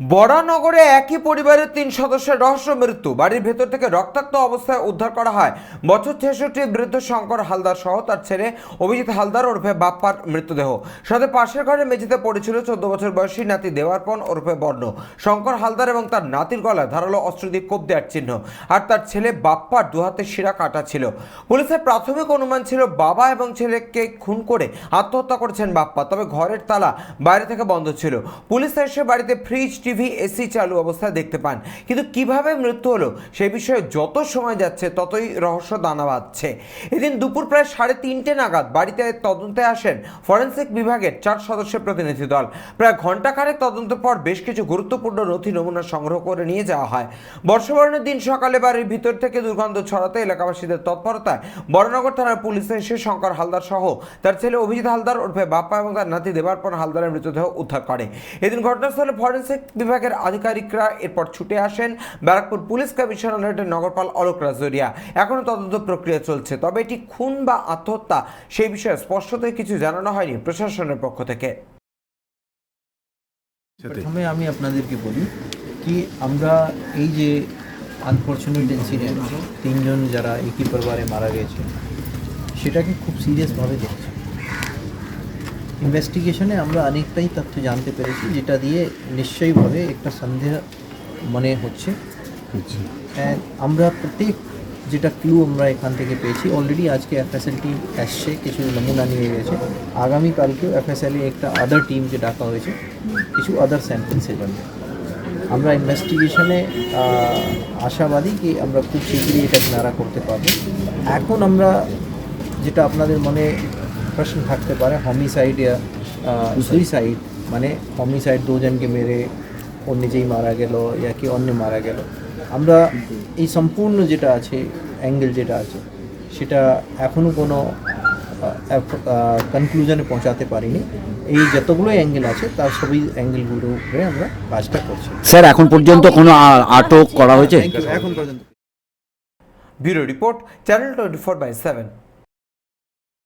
বরানগরে একই পরিবারের তিন সদস্যের রহস্য মৃত্যু। বাড়ির ভেতর থেকে রক্তাক্ত অবস্থায় উদ্ধার করা হয়। বছর ছেষট্টির বৃদ্ধ শঙ্কর হালদার সহ তার ছেলে অভিজিৎ হালদার ওরফে বাপ্পার মৃতদেহ। সাথে পাশের ঘরে মেঝেতে পড়েছিল চোদ্দ বছর বয়সী নাতি দেওয়ারপন ওরফে বর্ণ। শঙ্কর হালদার এবং তার নাতির গলায় ধারালো অস্ত্র দিয়ে কোপ দেওয়ার চিহ্ন। আর তার ছেলে বাপ্পার দু হাতে শিরা কাটা ছিল। পুলিশের প্রাথমিক অনুমান ছিল বাবা এবং ছেলেকে খুন করে আত্মহত্যা করেছেন বাপ্পা, তবে ঘরের তালা বাইরে থেকে বন্ধ ছিল। পুলিশ এসে বাড়িতে ফ্রিজ টিভি এসি চালু অবস্থায় দেখতে পান। কিন্তু কীভাবে মৃত্যু হলো, সেই বিষয়ে যত সময় যাচ্ছে, ততই রহস্য দানা বাঁধছে। এদিন দুপুর প্রায় সাড়ে তিনটে নাগাদ বাড়িতে তদন্তে আসেন ফরেন্সিক বিভাগের চার সদস্যের প্রতিনিধি দল। প্রায় ঘণ্টাখানেক তদন্তের পর বেশ কিছু গুরুত্বপূর্ণ নথি নমুনা সংগ্রহ করে নিয়ে যাওয়া হয়। বর্ষবরণের দিন সকালে বাড়ির ভিতর থেকে দুর্গন্ধ ছড়াতে এলাকাবাসীদের তৎপরতায় বড়নগর থানার পুলিশ এসে শঙ্কর হালদার সহ তার ছেলে অভিজিৎ হালদার ওরফে বাপ্পা এবং তার নাতি দেবারপন হালদারের মৃতদেহ উদ্ধার করে। এদিন ঘটনাস্থলে ফরেন্সিক বিভাগের আধিকারিকরা এরপর ছুটে আসেন। ব্যারাকপুর পুলিশ কমিশনারেটের নগরপাল অলোক রাজরিয়া। এখনও তদন্ত প্রক্রিয়া চলছে, তবে এটি খুন বা আত্মহত্যা সেই বিষয়ে স্পষ্টতই কিছু জানানো হয়নি প্রশাসনের পক্ষ থেকে। প্রথমে আমি আপনাদেরকে বলি কি আমরা এই যে আনফর্চুনেট ইনসিডেন্ট তিনজন যারা একই পরিবারে মারা গেছে, সেটাকে খুব সিরিয়াসভাবে দেখছি। ইনভেস্টিগেশনে আমরা অনেকটাই তথ্য জানতে পেরেছি যেটা দিয়ে নিশ্চয়ইভাবে একটা সন্দেহ মনে হচ্ছে। আমরা প্রত্যেক যেটা ক্লু আমরা এখান থেকে পেয়েছি অলরেডি আজকে এফএসএল টিম এসছে কিছু নমুনা নিয়ে গেছে। আগামীকালকেও এফএসএল একটা আদার টিমকে ডাকা হয়েছে কিছু আদার স্যাম্পলসের জন্য। আমরা ইনভেস্টিগেশনে আশাবাদী কি আমরা খুব শীঘ্রই এটা কিনারা করতে পারব। এখন আমরা যেটা আপনাদের মনে প্রশ্ন থাকতে পারে হমিসাইড সুইসাইড মানে হমিসাইড দুজনকে মেরে ও নিজেই মারা গেল ইয়া কি অন্য মারা গেল। আমরা এই সম্পূর্ণ যেটা আছে অ্যাঙ্গেল যেটা আছে সেটা এখনও কোনো কনক্লুশনে পৌঁছাতে পারিনি। এই যতগুলো অ্যাঙ্গেল আছে তার সবই অ্যাঙ্গেলগুলো উপরে আমরা কাজটা করছি। স্যার এখন পর্যন্ত কোনো আটক করা হয়েছে? এখন পর্যন্ত। Bureau report channel twenty four by seven.